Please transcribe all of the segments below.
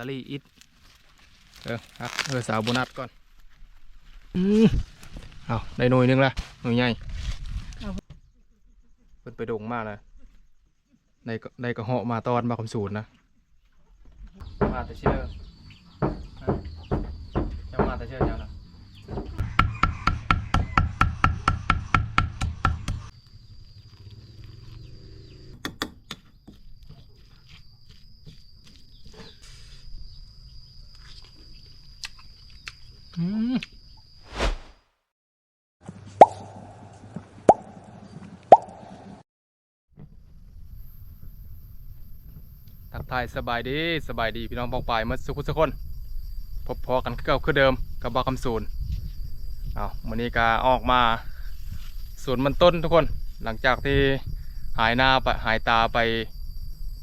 าลีอิดเออครับเออสาวโบนัสก่อนอืมเอาได้หน่วยหนึงละหน่วยใหญ่เพิ่นไปดงมากเลยได้ก็ได้กระเหาะมาตอนมาคำสูนนะ มาแต่เชื่อฮะเจ้ามาแต่เชื่อเจ้านะ ทักทายสบายดีสบายดีพี่น้องปองปายเมื่อสุขุสุกคน พบพอกันเก่าคือเดิมกับบาคำศูนย์เอาวันนี้ก็ออกมาศูนมันต้นทุกคน หลังจากที่หายหน้าไปหายตาไป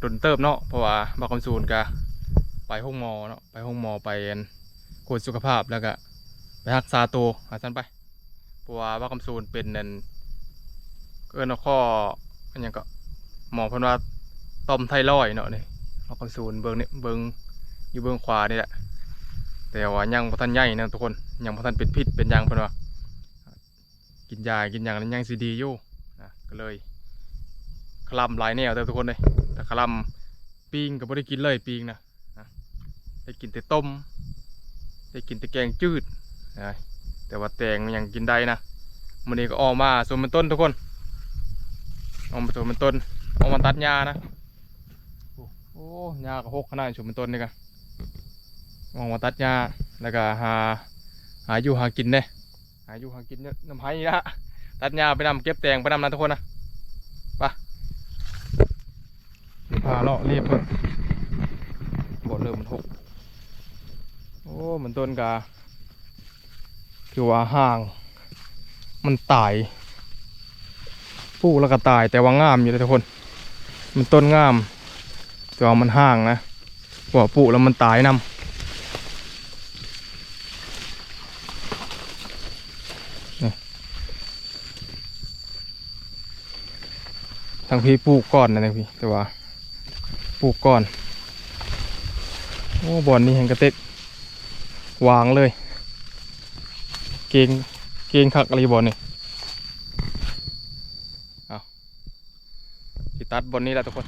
ดุนเติบเนาะเพราะว่าบาคำศูนย์ก็ไปห้องหมอเนาะไปห้องหมอไปกวดสุขภาพแล้วก็ ไปรักษาตัวหาสันไปเพราะว่าบาคำศูนเป็นนั่นเกินเอาข้ออันยังก็หมอเพิ่นว่าต่อมไทรอยเนาะนี่เอาคำศูนเบิงนี่เบิงอยู่เบิงขวานี่แหละแต่ว่ายังพทันใหญ่นะทุกคนยังพทันเป็นพิษเป็นยังเพิ่นว่ากินยากินยังนั้นยังสิดีอยู่นะก็เลยคลำหลายแนวเด้อทุกคนเลยแต่คลำปิงก็บ่ได้กินเลยปิงนะนะได้กินแต่ต้มได้กินแต่แกงจืด นะแต่ว่าแตงมันยังกินได้นะมันนี้ก็ออกมาส่วนมันต้นทุกคนออกมาส่วนมันต้นออกมาตัดหญ้านะโอ้ยากระหกขนาดชุมเป็นต้นนี่กันมองมาตัดหญ้าแล้วก็หาหาอยู่หากินเนี่ยหาอยู่หากินเนี่ยน้ำไห้นี่ละตัดหญ้าไปนำเก็บแตงไปนำนะทุกคนนะไปพาเลาะเรียบเพิ่นบ่เริ่มมันหกโอ้มันต้นกา คือว่าห่าง มันตายปูแล้วก็ตายแต่ว่างามอยู่เลยทุกคน มันต้นงาม แต่ว่ามันห่างนะหัวปูแล้วมันตายนำนี่ทางพี่ปลูกก่อนนะพี่แต่ว่าปลูกก่อน โอ้บอนนี่เห็นกระเต็กวางเลย เกงเกงขักอะไรบอลนี่เอาสิตัดบอนนี้แหละทุกคน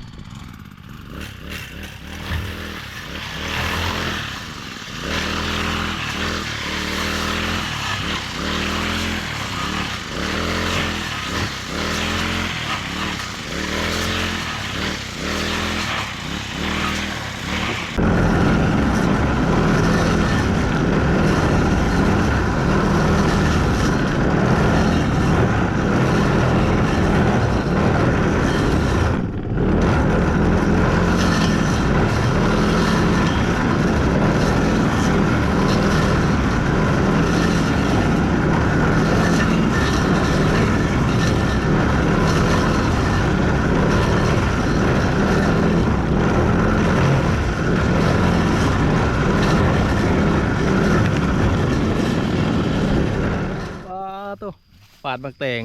าดบักแตง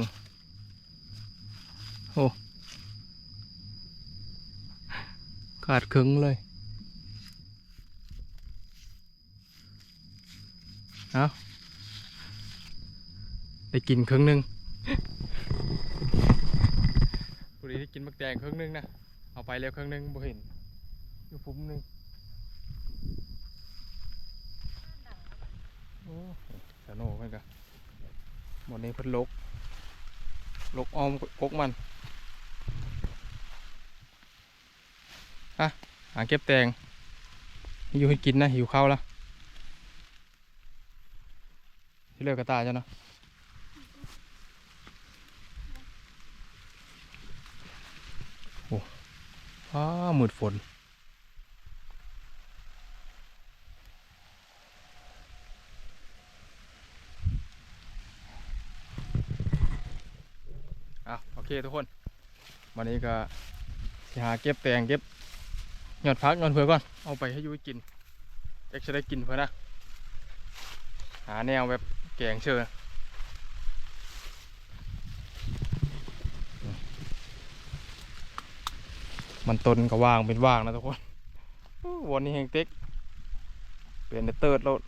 โอ้ขาดครึ่งเลย เอาได้กินครึ่งหนึ่งกูดีได้กินบักแตงครึ่งหนึ่งนะ เอาไปแล้วครึ่งหนึ่งบ่เห็น อยู่ปุ่มหนึ่งโอ้สนุกเหมือนกัน หมดนี้เพิ่นลก ลกออมกกมันอะหาเก็บแตงอยู่ให้กินนะ หิวข้าวล้วที่เลือกกระตายจ้ะเนาะโอ้ฟ้ามืดฝน อเคทุกคน วันนี้ก็สิหาเก็บแตงเก็บหยอดพักหยอดเพื่อก่อน เอาไปให้ยุ้ยกินเอ็กจะได้กินเพื่อนะ หาแนวแบบแกงเชิญมันต้นก็ว่างเป็นว่างนะทุกคนวันนี้แหงเต็กเปลี่ยนเติร์ดรถ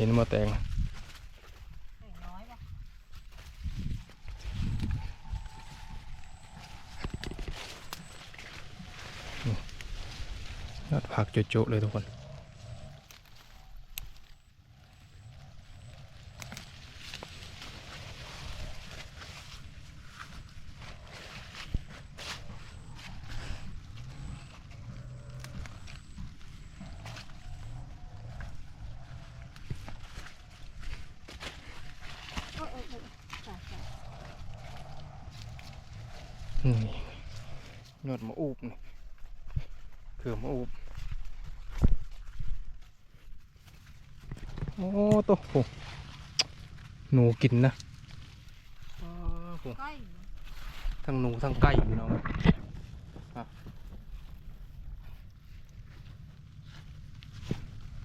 เห็นมอแตงยอดผักโจุๆเลยทุกคน กินนะทั้งหนูทั้งไก่อยู่น้อง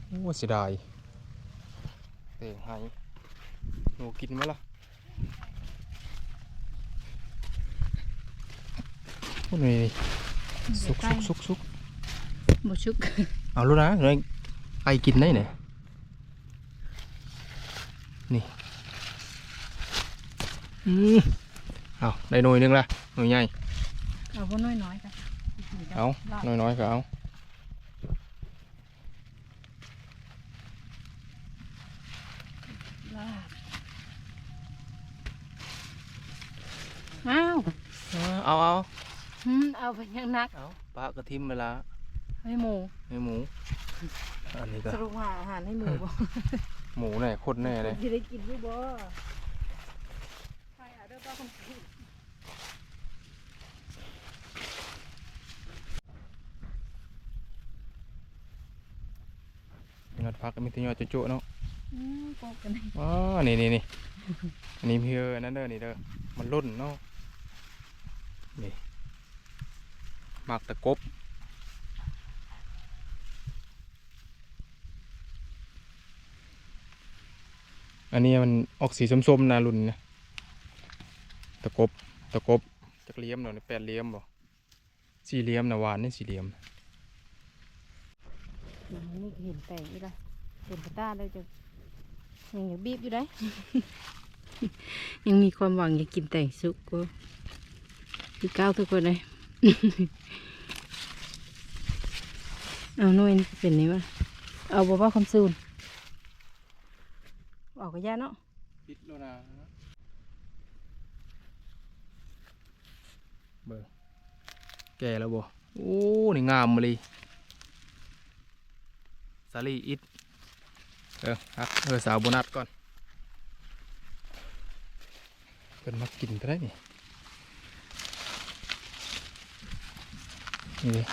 โอ้เสียดายเต่งหายหนูกินไหมล่ะพวกนี้ซุกซุกซุกซุกหมดซุกเอาลูกนะไอกินได้ไหนนี่ เอาได้หน่วยนึงละหน่วยใหญ่เอาก็น้อยน้อยกันอ้เอาเอาเอาเอาเอาไปยังนักปลากระทิมเวลาให้หมูให้หมูอันนี้ก็สรุปหาอาหารให้หมูบ่หมูแน่คนแน่เลยจะได้กินด้วยบ่ นอดพักมีแต่ยอจุ๊ๆเนาะอืมกันหนอ๋อ นี่นี่นี่อันนี้เพื่อนั่นเด้อ นี่เด้อ มันรุ่นเนาะ นี่มากตะกบอันนี้มันออกสีส้มๆนะรุ่นนะ ตะกบตะกบจักเลี้ยมเนอในแปดเลี้ยมบ่สี่เลี้ยมนะวานนี่สี่เลี้ยมนี่เห็นแต่อีละเห็นกระตาได้จะยังอยู่บีบอยู่ได้ ยังมีความหวังอยากกินแต่งสุกก็คือก้าวทุกคนเลยเอาหน่วยนี่เป็นนี้วะเอาบ่ว่าคำซูนออกกระยาเนาะปิดแล้วนะ บิ่งแก่แล้วบ่โอ้นี่งามเลยสลีอิดเออฮักเออสาวโบนัสก่อนเป็นมากินก็ได้นี่นี่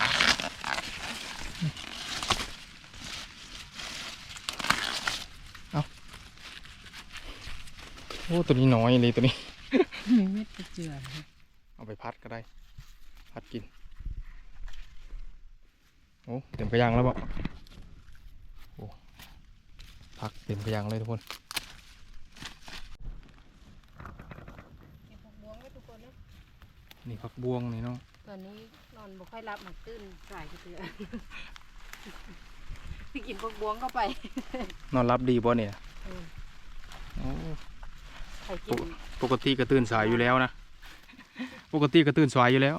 เอาโอ้ตัวนี้น้อยเลยตัวนี้มีเม็ดกรเจือ เอาไปพัดก็ได้ พัดกิน โอ้เต็มกระยางแล้วบ่โอ้พักเต็มกระยางเลยทุกคนนี่ผักบวงนี่เนาะตอนนี้นอนบ่ค่อยรับหมักตื้นสายกระเตือพี่กินผักบวงเข้าไป นอนรับดีบ่เนี่ยโอ้ปกติกระตื่นสายอยู่แล้วนะ ปกติก็ตื่นสายอยู่แล้ว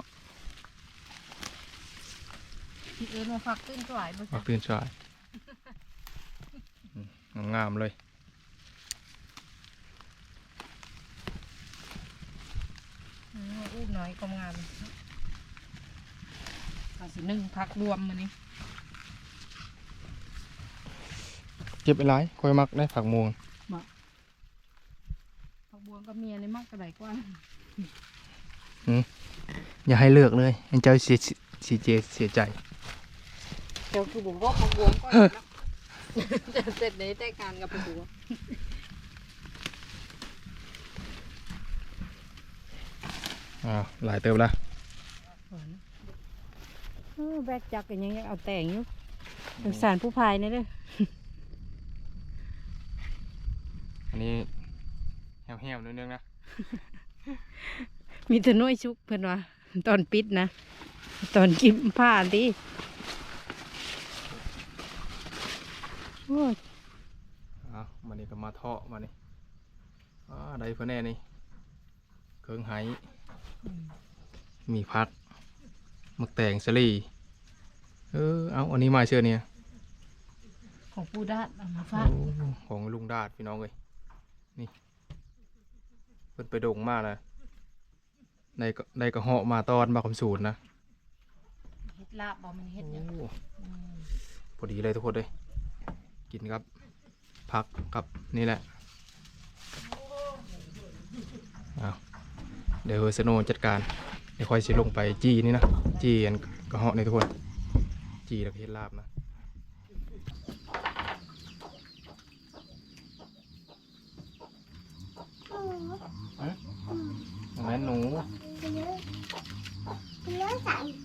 ที่อื่นมาฝักตื่นสายบ่มักตื่นสายงามเลย อืมอู้น่อยก็งามเาสิหนึ่งพักรวมมานี่เจ็บไปหลายคอยมักได้ผักมูง ผักบัวกัเมียในมักกระไดกว่า อย่าให้เลือกเลยเอ็นจ้าเสียสีเจเสียใจเจ้าคือผมว่าของวมก็เสร็จในแต่การกับผัวอ่าหลายเติมละแบกจักกันยังยังเอาแต่งอยู่สงสารผู้พายนี่เลยอันนี้แหวๆนิดนึงนะ มีแต่น้อยชุกเพิ่นว่าตอนปิดนะ ตอนกินผ้าดิโอ้ยเอามันนี่ก็มาเทาะมานี่อ่าได้เพื่อแน่นี่เครื่องไหมีพักมักแตงสลีเออเอาอันนี้มาเชื่อเนี่ยของปูดาดเอามาฝากโอ้ของลุงดาดพี่น้องเลยนี่เพิ่นไปดงมากนะ ในก็ในกระเหาะมาตอนมาคำสูตรนะเฮ็ดลาบบ่มันเฮ็ดหยังโอ้อืมพอดีเลยทุกคนเลยกินครับพักกับนี่แหละเอาเดี๋ยวสโนว์จัดการเดี๋ยวค่อยสิลงไปจี้นี่นะจี้อันกระเหาะนี่ทุกคนจี้แล้วก็เฮ็ดลาบนะฮะอย่างนั้นหนู สาม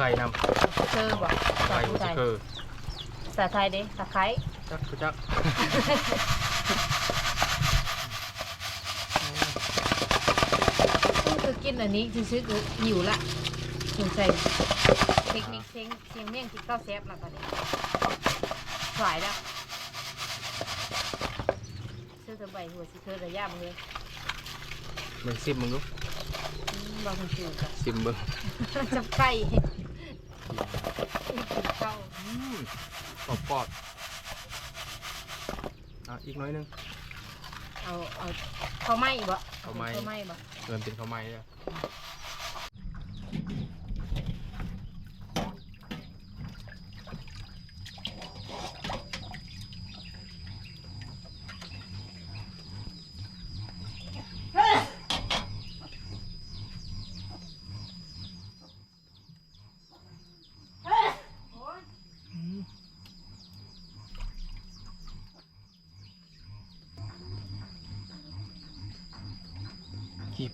ข่นำเจอบ่ไข่หัวชิเกอร์ภาษาไทยเด้ตะไคร้จักคือจักคือกินอันนี้ซื่อๆคือหิวละสงสัยเทคนิคเชียงเชียงเมี่ยงที่เก้าแซ่บละตอนนี้สายแล้วซื้อตัวใบหัวสิเธอระยะมึงเลยมึงซิมมึงดูอืมเราคนจืดอะซิมเบิ้งจับไก่กินข้าว ปอดปอดอะอีกน้อยหนึง เอาเอาข้าวไหม้บ่ข้าวไหม้ ข้าวไหม้บ่เริ่มเป็นข้าวไหม้แล้ว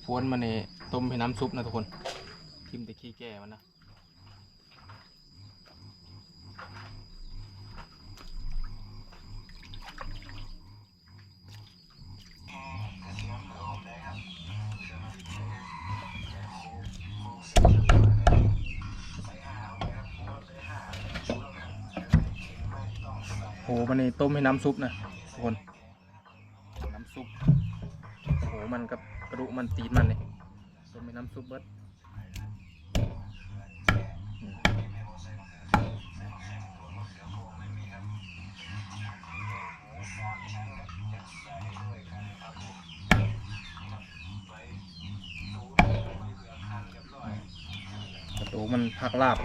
พวนมันนี่ต้มให้น้ำซุปนะทุกคนทิมแต่ขี้แก่มันนะโหมันนี่ต้มให้น้ำซุปนะทุกคน น้ำซุป โหมันกับกระดูกมันตีนมันเนี่ยต้มให้น้ำ ซุปเบิดอืมกระดูกมันผักลาบ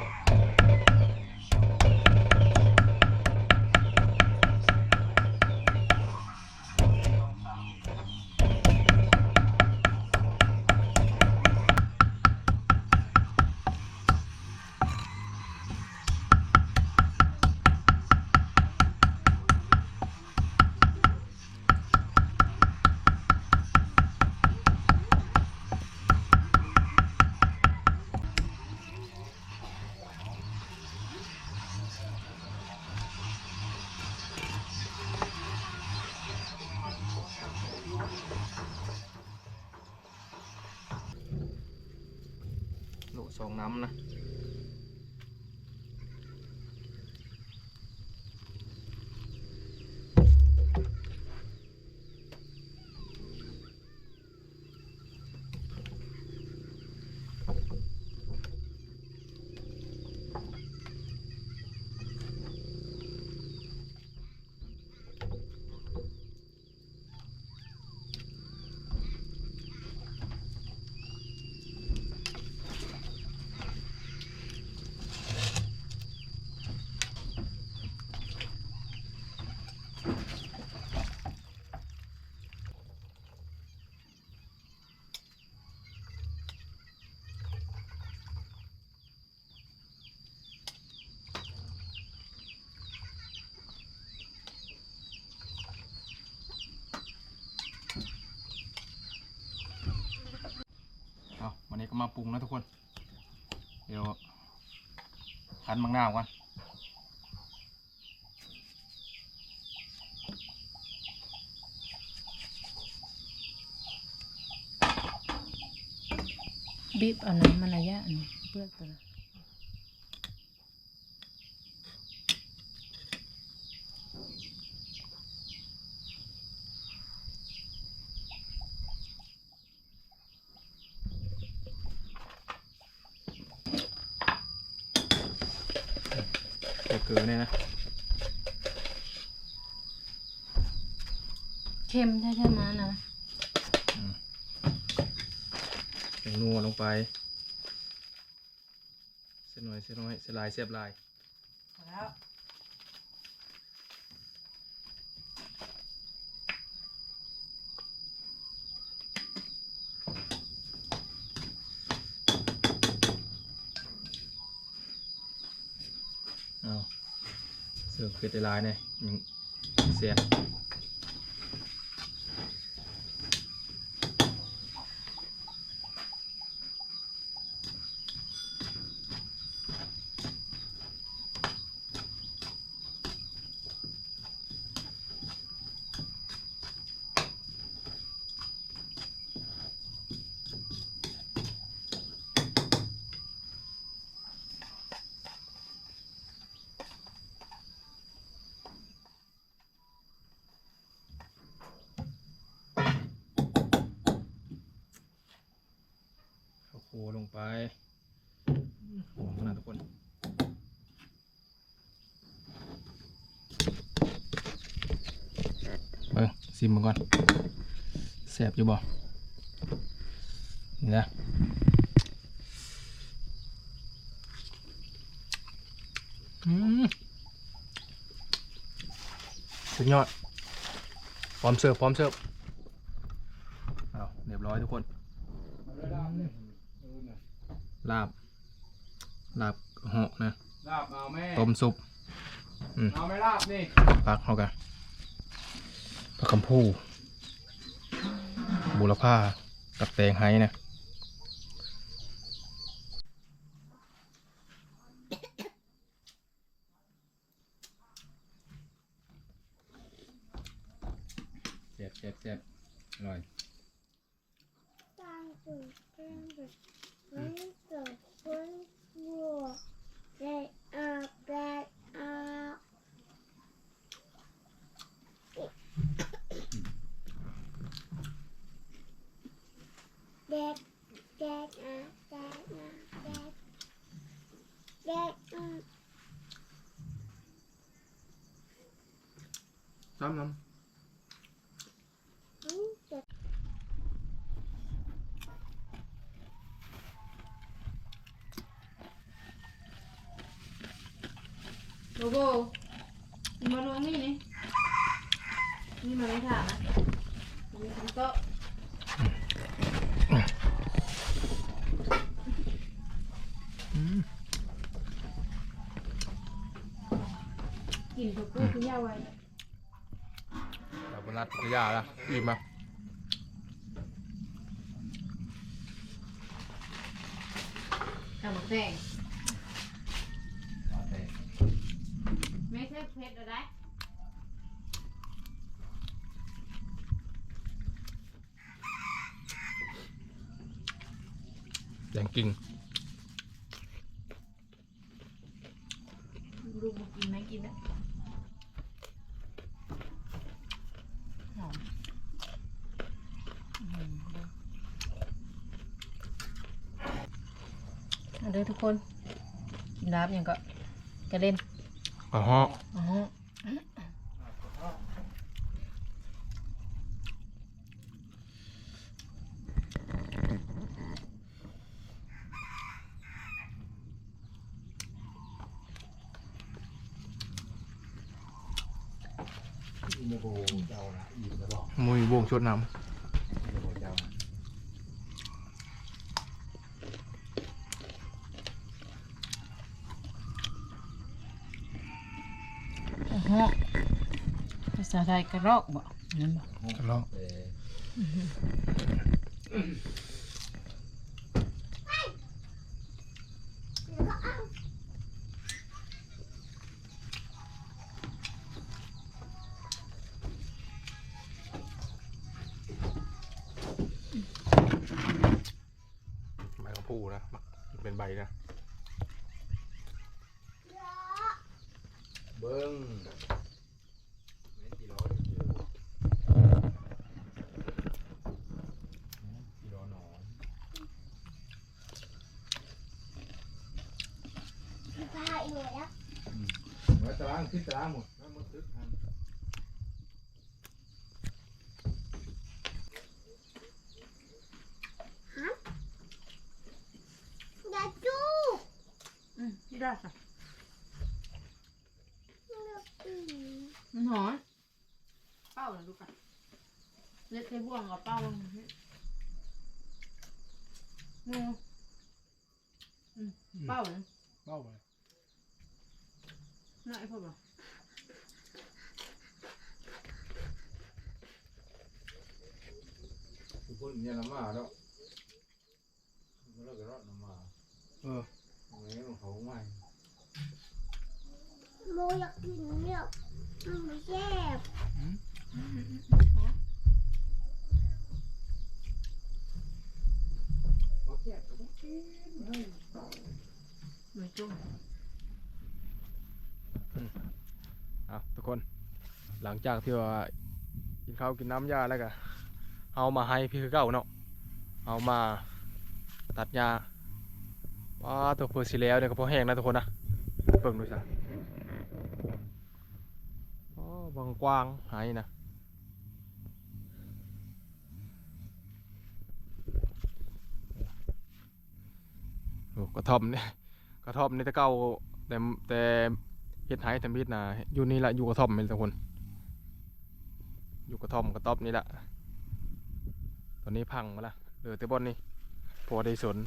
มาปรุงนะทุกคน เดี๋ยวคั้นมังนาวกันบีบเอาน้ำมันระยะนี่เปลือกตัว ละเกลือเนี่ยนะเค็มใช่ใช่ไหมนะแตงนัวลงไป เส้นน้อยเส้นน้อยเส้นลายเสียบลายพอแล้ว เอาเสิร์ฟ คือได้ลายเนี่ยยังเสียบข้าวโคลงไปหอมขนาดทุกคน เบิ่ง ซิมมันก่อนแสบอยู่บ่นี่นะอืมสุดยอด พร้อมเสิร์ฟพร้อมเสิร์ฟเอาเรียบร้อยทุกคน ลาบ ลาบเหาะนะ ลาบเอาแม่ ต้มซุปเอาไม่ลาบนี่ผักเขากัน ผักคำพูบุรพากับแตงไห้นะเจ็บเจ็บเจ็บอร่อย ตั้งจุดตั้งจุดมันจุดคนบัวเด็กอาบแดดอาบเด็กเด็กอาบแดดอาบแดดเด็กอาบ ซ้ำน้จุดโบโบมาลงนี่นี่นี่มาไม่ถาม ยาไว้ำเราบนรัดพยาละอิ่มอะทำหมกแดงไม่ใช่เผ็ดอะไรแดงกิ่ง ลูกมากินไหมกินนะหอมอืม เอาเด้อทุกคนกินน้ำยังก็กระเด็นอ๋อฮะอ๋อมุยบวงชดน้ำ อ๋อภาษา ไทยกระรอกบ่นั่นบ่กันลอง เป็นใบนะ เยอะ เบิ้งไม่ตีร้อยเดียวตีร้อยหนอน พาอีกแล้ว ไว้ตารางขึ้นตารางหมดแล้วมันตึกทัน อย่าจู้ อืมที่ได้ค่ะ อืม มันหอนเป้าเหรอลูกอะเล็กใส่บ่วงกับเป้าลงนี่งูอืมเป้าเลย เบ้าไป น่าไอ้พวกเหรอ ทุกคนเนี่ยน้ำมาแล้วมัน แล้วก็รอดน้ำมาเออเอาไงของเขาไม่โมอยากกินเนี่ยมันไม่แซ่บเขาแก่ก็ต้องกินไม่จุ้งเอาทุกคนหลังจากที่ว่ากินข้าวกินน้ำยาแล้วก็เอามาให้พี่คือเก่าเนาะเอามา ตัดหญ้าว้าตัวเพื่อสิแล้วเนี่ยก็พอแห้งนะทุกคนนะเบิ่งดูสิอ๋อบางกว้างหายนะโอ้กระท่อมเนี่ยกระท่อมนี่แตะเก่าแต่แต่เฮ็ดหายแต่มิดนะอยู่นี่แหละอยู่กระท่อมนี่ทุกคน อยู่กระท่อมกระต๊อบนี่แหละตอนนี้พังมาละเหลือแต่บอนนี่ พอได้สน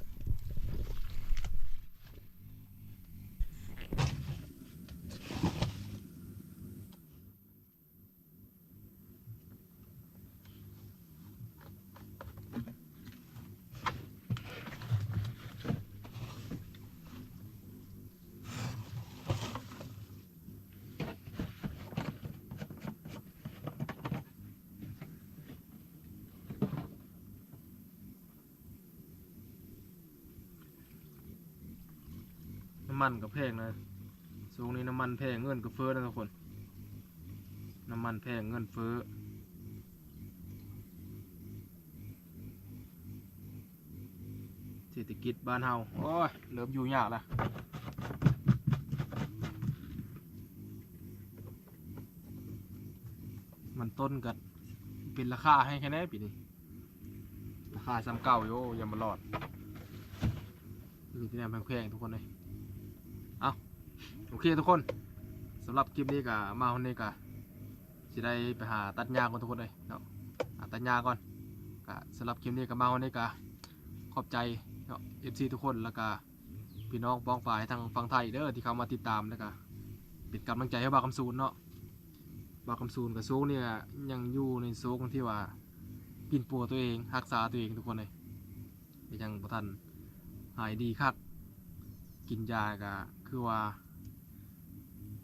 น้ำมันก็แพงนะสูงนี้น้ำมันแพงเงินก็เฟ้อนะทุกคน น้ำมันแพงเงินเฟ้อเศรษฐกิจบ้านเฮาโอ้ยเริ่มอยู่ยากละมันต้นกันเป็นราคาให้แค่ไหนปีนี้ ราคาซ้ำเก่าโยยังมารอดมีที่ไหนแพงๆทุกคนเลย โอเคทุกคนสำหรับคลิปนี้ก็มาวันนี้ก็จะได้ไปหาตัดหญ้าก่อนทุกคนเลยเนาะหาตัดหญ้าก่อนก็สำหรับคลิปนี้ก็มาวันนี้ก็ขอบใจเนาะเอฟซีทุกคนแล้วก็พี่น้องป้องฝ่ายทางฝั่งไทยเด้อที่เข้ามาติดตามแล้วก็เป็นกำลังใจให้บาคำซูนเนาะบาคำซูนกับซูเนี่ยยังอยู่ในโซกที่ว่าปินปัวตัวเองรักษาตัวเองทุกคนเลยยังบ่ทันหายดีคักกินยาก็คือว่า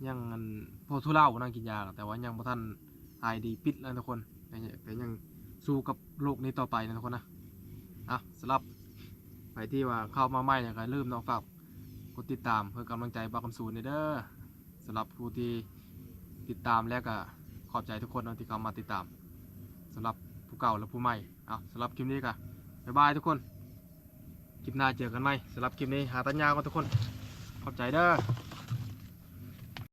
ยังอันพอทุเล่านั่งกินยาแต่ว่ายังบ่ทันหายดีปิดแล้วทุกคนแต่ยังยังสู้กับโรคนี้ต่อไปนะทุกคนนะอะสำหรับไปที่ว่าเข้ามาใหม่เนี่ยก็ลืมเน้องฝากกดติดตามเพื่อกำลังใจบาคำสูนเด้อสำหรับผู้ที่ติดตามแล้วก็ขอบใจทุกคนนะที่เข้ามาติดตามสำหรับผู้เก่าและผู้ใหม่อะสำหรับคลิปนี้ก็บ๊ายบายทุกคนคลิปหน้าเจอกันไหมสำหรับคลิปนี้หาตัญญาก่อนทุกคน ขอบใจเด้อ